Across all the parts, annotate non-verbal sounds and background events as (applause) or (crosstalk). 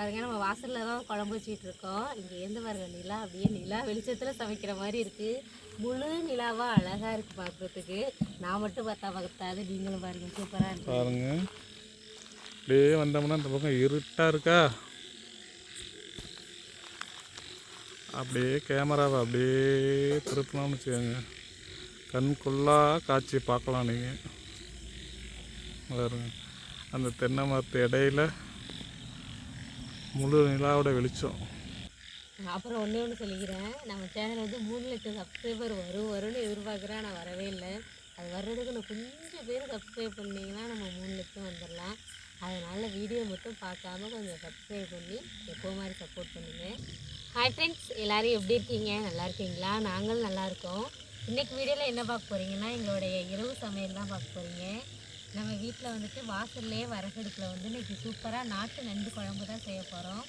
பாருங்க நம்ம வாசலில் தான் குழம்பு வச்சுட்டு இருக்கோம். இங்கே இருந்து பாருங்க நிலா அப்படியே நிலா வெளிச்சத்தில் சமைக்கிற மாதிரி இருக்குது முழு நிலாவாக அழகாக இருக்குது பார்க்குறதுக்கு நான் மட்டும் பார்த்தா பார்த்தாது நீங்களும் பாருங்க சூப்பராக இருக்கு. பாருங்க. அப்படியே வந்தோம்னா இந்த பக்கம் இருட்டாக இருக்கா? அப்படியே கேமராவை அப்படியே திருப்பினோம்னு வச்சுக்கோங்க. கண்குள்ளாக காட்சி பார்க்கலாம் நீங்கள் பாருங்க அந்த தென்னை மரத்து இடையில முழு நிலாவோட வெளிச்சம். அப்புறம் ஒன்றே ஒன்று சொல்லிக்கிறேன். நம்ம சேனல் வந்து மூணு லட்சம் சப்ஸ்கிரைபர் வரும். வரும்னு எதிர்பார்க்குறேன். நான் வரவே இல்லை. அது வர்றதுக்கு இன்னும் கொஞ்சம் பேர் சப்ஸ்கிரைப் பண்ணிங்கன்னா நம்ம மூணு லட்சம் வந்துடலாம். அதனால் வீடியோ மட்டும் பார்க்காம கொஞ்சம் சப்ஸ்கிரைப் பண்ணி எப்போ மாதிரி சப்போர்ட் பண்ணுங்கள் ஹாய் ஃப்ரெண்ட்ஸ் எல்லோரும் எப்படி இருக்கீங்க? நல்லா இருக்கீங்களா? நாங்களும் நல்லா இருக்கோம். இன்றைக்கி வீடியோவில் என்ன பார்க்க போகிறீங்கன்னா எங்களுடைய இரவு சமையல் தான் பார்க்க போகிறீங்க நம்ம வீட்டில் வந்துட்டு வாசல்லே வரகடுப்பில் வந்து இன்றைக்கி சூப்பராக நாட்டு நண்டு குழம்பு தான் செய்ய போகிறோம்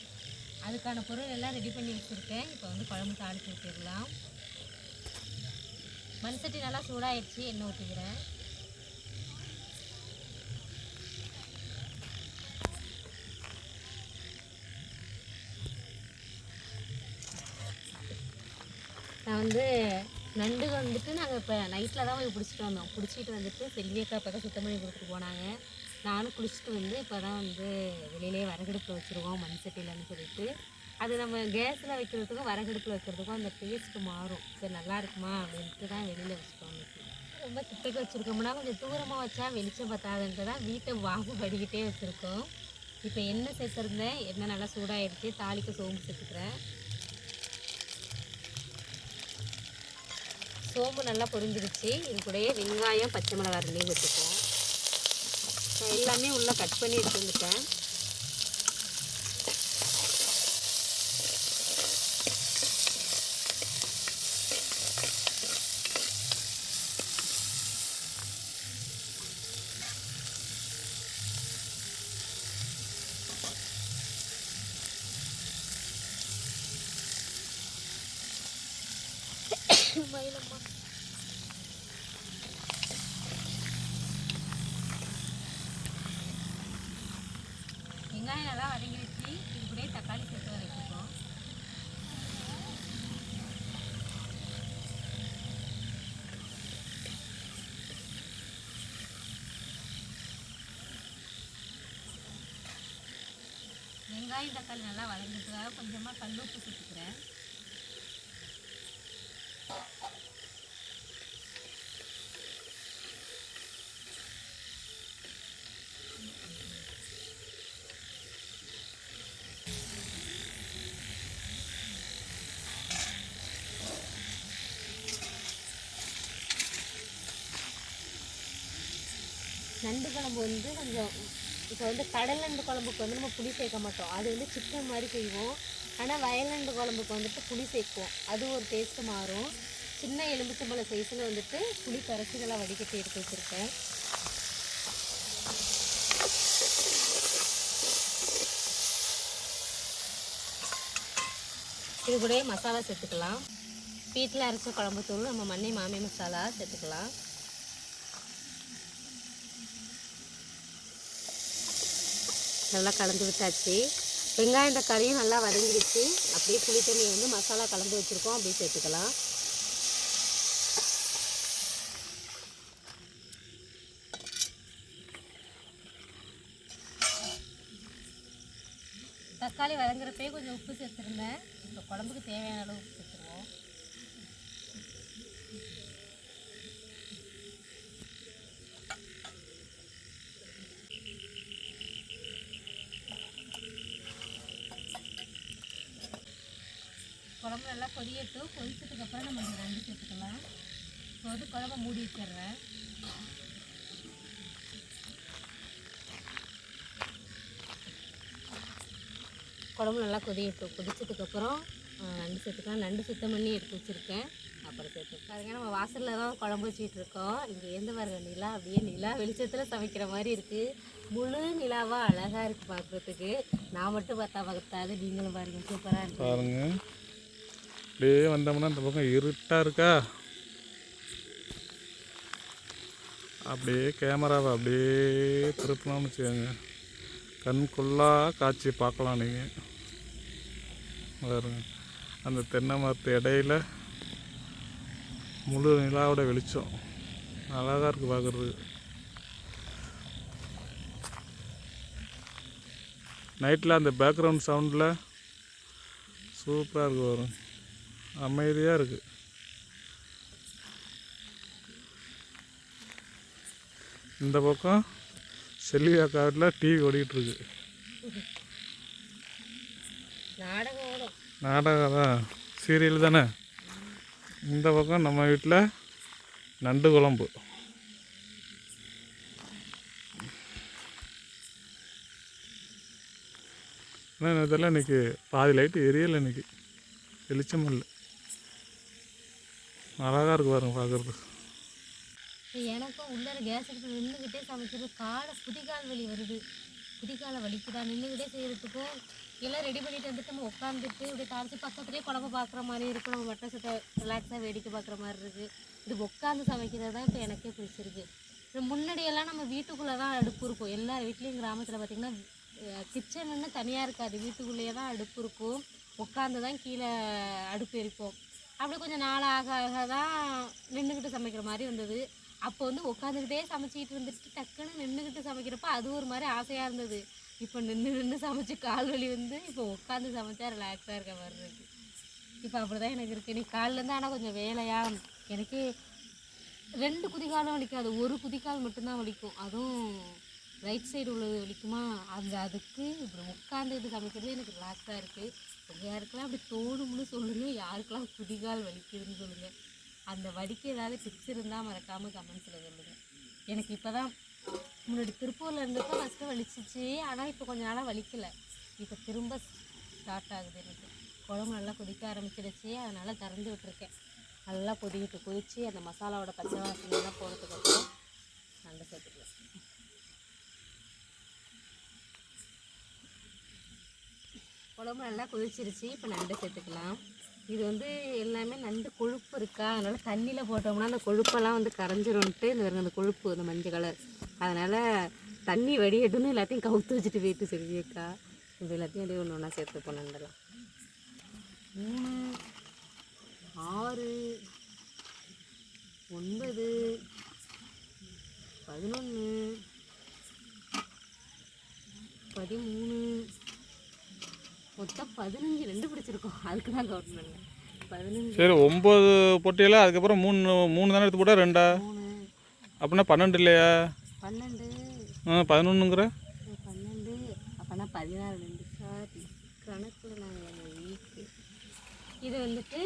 அதுக்கான பொருள் எல்லாம் ரெடி பண்ணி வச்சுருக்கேன். இப்போ வந்து குழம்பு தாளிச்சு ஊற்றிடலாம் மண் சட்டி நல்லா சூடாயிடுச்சு எண்ணெய் ஊற்றிக்கிறேன் நான் வந்து நண்டு வந்துட்டு நாங்கள் இப்போ நைட்டில் தான் போய் பிடிச்சிட்டு வந்தோம். பிடிச்சிட்டு வந்துட்டு செல்வியக்கா தான் சுத்தம் பண்ணி கொடுத்துட்டு போனாங்க. நானும் குளிச்சுட்டு வந்து இப்போ தான் வந்து வெளியிலே வரகடுப்பில் வச்சுருவோம் மண் சட்டியிலன்னு சொல்லிட்டு. அது நம்ம கேஸில் வைக்கிறதுக்கும் வரகடுப்பில் வைக்கிறதுக்கும் அந்த டேஸ்ட்டு மாறும். சரி நல்லா இருக்குமா அப்படின்ட்டு தான் வெளியில் வச்சுட்டோம் ரொம்ப கிட்டக்கு வச்சுருக்கோம்னா கொஞ்சம் தூரமாக வச்சா வெளிச்சம் பத்தாதுன்ட்டு தான் வீட்டை வாங்க படிக்கிட்டே வச்சுருக்கோம். இப்போ எண்ணெய் சேர்த்துருந்தேன் எண்ணெய் நல்லா சூடாகிடுச்சு தாளிக்க சோம்பு சேர்த்துக்கிறேன். சோம்பு நல்லா பொரிஞ்சிருச்சு. இது கூடயே வெங்காயம் பச்சை மிளகாய் ரெண்டையும் நான் எல்லாமே உள்ளே கட் பண்ணி எடுத்து வந்துட்டேன் (coughs) மயிலம்மா வெங்காயம் நல்லா வதங்கி வச்சு இது கூட தக்காளி சேர்த்து வதக்கிப்போம் வெங்காயம் தக்காளி நல்லா வதங்கிட்டுக்காக கொஞ்சமாக கல் உப்பு சேர்த்துக்கிறேன். நண்டு குழம்பு வந்து கொஞ்சம் இப்போ வந்து கடல் நண்டு குழம்புக்கு வந்து நம்ம புளி சேர்க்க மாட்டோம். அது வந்து சிக்கன் மாதிரி செய்வோம். ஆனால் வயல் நண்டு குழம்புக்கு வந்துட்டு புளி சேர்க்குவோம். அது ஒரு டேஸ்ட்டு மாறும். சின்ன எலுமிச்சம்பழம் சைஸில் வந்துட்டு புளி கரைச்சி நல்லா வடிகட்டி எடுத்து வச்சுருக்கேன். இது கூட மசாலா சேர்த்துக்கலாம். வீட்டில் அரைச்ச குழம்பு தூள் நம்ம மண்ணை மாமி மசாலா சேர்த்துக்கலாம். நல்லா கலந்து விட்டாச்சு. வெங்காயம் தக்காளியும் நல்லா வதங்கிடுச்சு. அப்படியே புளி தண்ணி வந்து மசாலா கலந்து வச்சுருக்கோம். அப்படியே சேர்த்துக்கலாம். தக்காளி வதங்குறப்பே கொஞ்சம் உப்பு சேர்த்துருந்தேன். இப்போ குழம்புக்கு தேவையான அளவு உப்பு குழம்பு நல்லா கொதியட்டும். கொதிச்சதுக்கு அப்புறம் நம்ம இந்த ரெண்டு சேர்த்துக்கலாம். இப்போ வந்து குழம்ப மூடி வச்சிடுறேன். குழம்பு நல்லா கொதியட்டும். கொதிச்சதுக்கப்புறம் நண்டு சேர்த்துக்கலாம். நண்டு சுத்தம் பண்ணி எடுத்து வச்சுருக்கேன். அப்புறம் சேர்த்து பாருங்க நம்ம வாசலில் தான் குழம்பு வச்சுட்டு இருக்கோம். இங்கே எந்த பாருங்க நிலா அப்படியே நிலா வெளிச்சத்தில் சமைக்கிற மாதிரி இருக்குது முழு நிலாவாக அழகாக இருக்குது பார்க்குறதுக்கு நான் மட்டும் பார்த்தா பக்கத்தாது நீங்களும் பாருங்கள் சூப்பராக இருக்குது அப்படியே வந்தோம்னா இந்த பக்கம் இருட்டாக இருக்கா? அப்படியே கேமராவை அப்படியே திருப்பினோம்னு வச்சுக்கோங்க. கண் கொள்ளா காட்சி பார்க்கலாம் நீங்கள் பாருங்க. அந்த தென்னை மரத்து இடையில முழு நிலாவோட வெளிச்சம். அழகாக இருக்குது பார்க்குறது நைட்டில் அந்த பேக்ரவுண்ட் சவுண்டில் சூப்பராக இருக்குது வரும் அமைதியாக இருக்குது இந்த பக்கம் செல்வியா காட்டில் டிவி ஓடிக்கிட்டு இருக்கு. நாடகம் தான் சீரியல் தானே? இந்த பக்கம் நம்ம வீட்டில் நண்டு குழம்பு. ஆனால் இதெல்லாம் இன்னைக்கு பாதி லைட்டு எரியலை இன்னைக்கு. வெளிச்சம் இல்லை. அழகாக இருக்கு பாருங்க பார்க்குறதுக்கு எனக்கும் உள்ளர கேஸ் எடுத்து நின்றுக்கிட்டே சமைக்கிறது. காலை புதிகால் வலி வருது. குதிகால வலிக்குதா? நின்றுக்கிட்டே செய்கிறதுக்கும் எல்லாம் ரெடி பண்ணிட்டு வந்துட்டு நம்ம உட்காந்துட்டு இப்படி தாளிச்சு பக்கத்துலேயே குழம்பு பார்க்குற மாதிரி இருக்கும். நம்ம மட்டை சட்டை ரிலாக்ஸாக வேடிக்கை பார்க்குற மாதிரி இருக்குது இது உட்காந்து சமைக்கிறது தான் இப்போ எனக்கே பிடிச்சிருக்கு. முன்னாடியெல்லாம் நம்ம வீட்டுக்குள்ளே தான் அடுப்பு இருக்கும். எல்லா வீட்லேயும் கிராமத்தில் பார்த்திங்கன்னா கிச்சன்னு தனியாக இருக்காது. வீட்டுக்குள்ளேயே தான் அடுப்பு இருக்கும். உட்காந்து தான் கீழே அடுப்பு எரிப்போம். அப்படி கொஞ்சம் நாள் ஆக ஆக தான் நின்றுக்கிட்டு சமைக்கிற மாதிரி வந்தது அப்போ வந்து உட்காந்துக்கிட்டே சமைச்சிக்கிட்டு இருந்துட்டு டக்குன்னு நின்றுக்கிட்டு சமைக்கிறப்ப அது ஒரு மாதிரி ஆசையாக இருந்தது. இப்போ நின்று நின்று சமைச்சு கால் வலி வந்து இப்போ உட்காந்து சமைச்சா ரிலாக்ஸாக இருக்க மாதிரி இருக்கு. இப்போ அப்படி தான் எனக்கு இருக்குது நீ காலிலேருந்து ஆனால் கொஞ்சம் வேலையா எனக்கு ரெண்டு குதிகாலும் வலிக்காது. ஒரு குதிகால் மட்டும்தான் வலிக்கும். அதுவும் ரைட் சைடு உள்ளது வலிக்குமா? அந்த அதுக்கு இப்படி உட்காந்து இது சமைக்கிறது எனக்கு ரிலாக்ஸாக இருக்குது யாருக்கெல்லாம் அப்படி தோணும்னு சொல்லுங்கள் யாருக்கெல்லாம் குதிகால் வலிக்குதுன்னு சொல்லுங்கள் அந்த வலிக்கு ஏதாவது டிப்ஸ் இருந்தால் மறக்காமல் கமெண்ட்ஸில் சொல்லுங்கள் எனக்கு இப்போ தான் முன்னாடி திருப்பூரில் இருந்தப்போ ஃபஸ்ட்டு வலிச்சிச்சு ஆனால் இப்போ கொஞ்ச நாளாக வலிக்கலை. இப்போ திரும்ப ஸ்டார்ட் ஆகுது எனக்கு. குழம்பு நல்லா கொதிக்க ஆரம்பிச்சிடுச்சு அதனால் திறந்து விட்டுருக்கேன். நல்லா கொதிக்கிட்டு கொதித்து அந்த மசாலாவோட பச்சை வாசனைலாம் போகிறதுக்கு நல்லா சேர்த்துக்கலாம் குழம்பு நல்லா கொதிச்சிருச்சு. இப்போ நண்டை சேர்த்துக்கலாம். இது வந்து எல்லாமே நண்டு கொழுப்பு இருக்கா? அதனால் தண்ணியில் போட்டோம்னா அந்த கொழுப்பெல்லாம் வந்து கரைஞ்சிரும்ன்ட்டு இந்த அந்த கொழுப்பு அந்த மஞ்சள் கலர். அதனால் தண்ணி வடியட்டுன்னு எல்லாத்தையும் கவுத்து வச்சுட்டு போயிட்டு செல்வியக்கா. இது எல்லாத்தையும் அப்படியே ஒன்று ஒன்றா சேர்த்துப்போம் நண்டெல்லாம் மூணு ஆறு ஒன்பது பதினொன்று பதிமூணு மொத்தம் பதினஞ்சு ரெண்டு பிடிச்சிருக்கோம். அதுக்கு தான் பண்ணேன் பதினஞ்சு. சரி ஒம்பது பொட்டியில் அதுக்கப்புறம் மூணு மூணு தானே எடுத்து போட்டா ரெண்டா? அப்படின்னா பன்னெண்டு இல்லையா? பன்னெண்டு. ஆ பதினொன்றுங்கிற பன்னெண்டு. அப்போனா பதினாறு ரெண்டு. சாரி. கணக்கில் நாங்கள் வீக்கு இது வந்துட்டு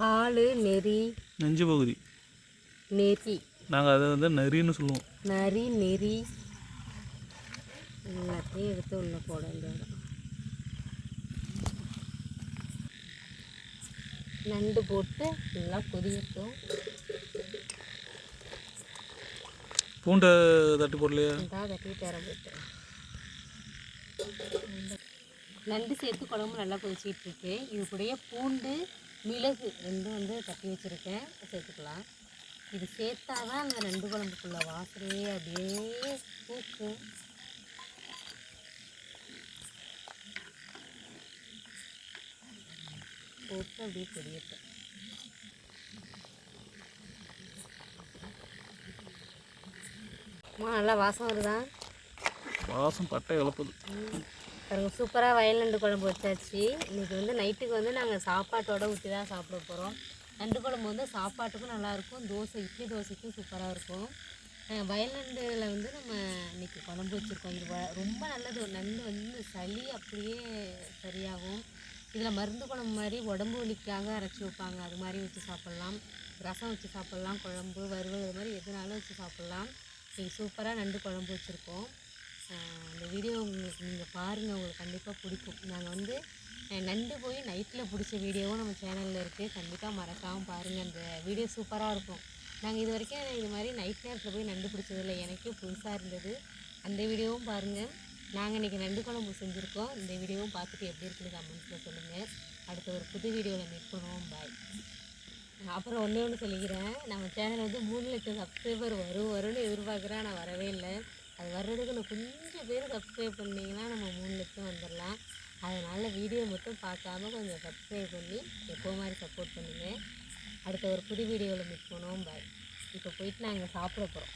காலு நெறி. நெஞ்சு பகுதி. நெறி. நாங்கள் அதை வந்து நெறின்னு சொல்லுவோம். நரி நெறி. எல்லாத்தையும் எடுத்து உள்ள போட வேண்டியது. நண்டு போட்டு நல்லா கொதிக்கட்டும். பூண்டை தட்டு போடலையா? தட்டி தர போட்டு நண்டு சேர்த்து குழம்பு நல்லா கொதிச்சிட்டு இருக்கு இது கூடயே பூண்டு மிளகு ரெண்டும் வந்து தட்டி வச்சுருக்கேன். சேர்த்துக்கலாம். இது சேர்த்தா தான் அந்த நண்டு குழம்புக்குள்ள வாசனையே அப்படியே பூக்கும். போட்டு அப்படியே கொதியட்டும். அம்மா நல்லா வாசம் வருதா? வாசம் பட்டை இழப்புது. பாருங்க சூப்பராக வயல் நண்டு குழம்பு வச்சாச்சு. இன்றைக்கி வந்து நைட்டுக்கு வந்து நாங்கள் சாப்பாட்டோட ஊற்றி தான் சாப்பிட போகிறோம் நண்டு குழம்பு வந்து சாப்பாட்டுக்கும் நல்லாயிருக்கும் தோசை இட்லி தோசைக்கும் சூப்பராக இருக்கும். வயல் நண்டில் வந்து நம்ம இன்னைக்கு குழம்பு வச்சுருக்கோம். இது ரொம்ப நல்லது. நண்டு வந்து சளி அப்படியே சரியாகும். இதில் மருந்து குழம்பு மாதிரி உடம்பு வலிக்காக அரைச்சி வைப்பாங்க. அது மாதிரி வச்சு சாப்பிட்லாம். ரசம் வச்சு சாப்பிட்லாம். குழம்பு வறுவல் இது மாதிரி எதுனாலும் வச்சு சாப்பிட்லாம். நீங்கள் சூப்பராக நண்டு குழம்பு வச்சுருக்கோம். அந்த வீடியோ உங்களுக்கு நீங்கள் பாருங்கள் உங்களுக்கு கண்டிப்பாக பிடிக்கும். நாங்கள் வந்து நண்டு போய் நைட்டில் பிடிச்ச வீடியோவும் நம்ம சேனலில் இருக்குது கண்டிப்பாக மறக்காமல் பாருங்கள் அந்த வீடியோ சூப்பராக இருக்கும். நாங்கள் இது வரைக்கும் இது மாதிரி நைட் நேரத்தில் போய் நண்டு பிடிச்சதில்ல எனக்கே புதுசாக இருந்தது. அந்த வீடியோவும் பாருங்கள் நாங்கள் இன்றைக்கி நண்டு குழம்பு செஞ்சுருக்கோம். இந்த வீடியோவும் பார்த்துட்டு எப்படி இருக்குன்னு கமெண்ட்ஸில் சொல்லுங்கள் அடுத்த ஒரு புது வீடியோவில் மீட் பண்ணுவோம். பாய் அப்புறம் ஒன்று ஒன்று சொல்லிக்கிறேன். நம்ம சேனல் வந்து மூணு லட்சம் சப்ஸ்கிரைபர் வரும். வரும்னு எதிர்பார்க்குறேன். நான் வரவே இல்லை. அது வர்றதுக்கு நான் கொஞ்சம் பேர் சப்ஸ்கிரைப் பண்ணிங்கன்னா நம்ம மூணு லட்சம் வந்துடலாம் அதனால் வீடியோ மட்டும் பார்க்காம கொஞ்சம் சப்ஸ்கிரைப் பண்ணி எப்போ மாதிரி சப்போர்ட் பண்ணுங்கள் அடுத்த ஒரு புது வீடியோவில் மீட் பண்ணுவோம். பாய் இப்போ போயிட்டு நாங்கள் சாப்பிட போகிறோம்